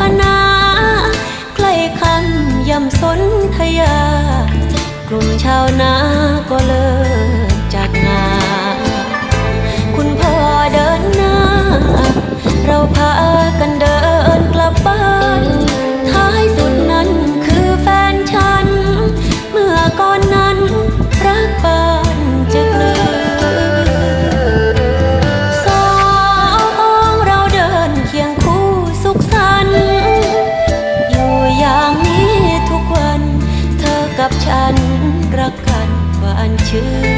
พนาใกล้คำยำสนทยา กลุ่มชาวนาก็เลิกจากงาคุณพ่อเดินหน้า เราพากันเดิน กับฉันรักกันหวานชื่น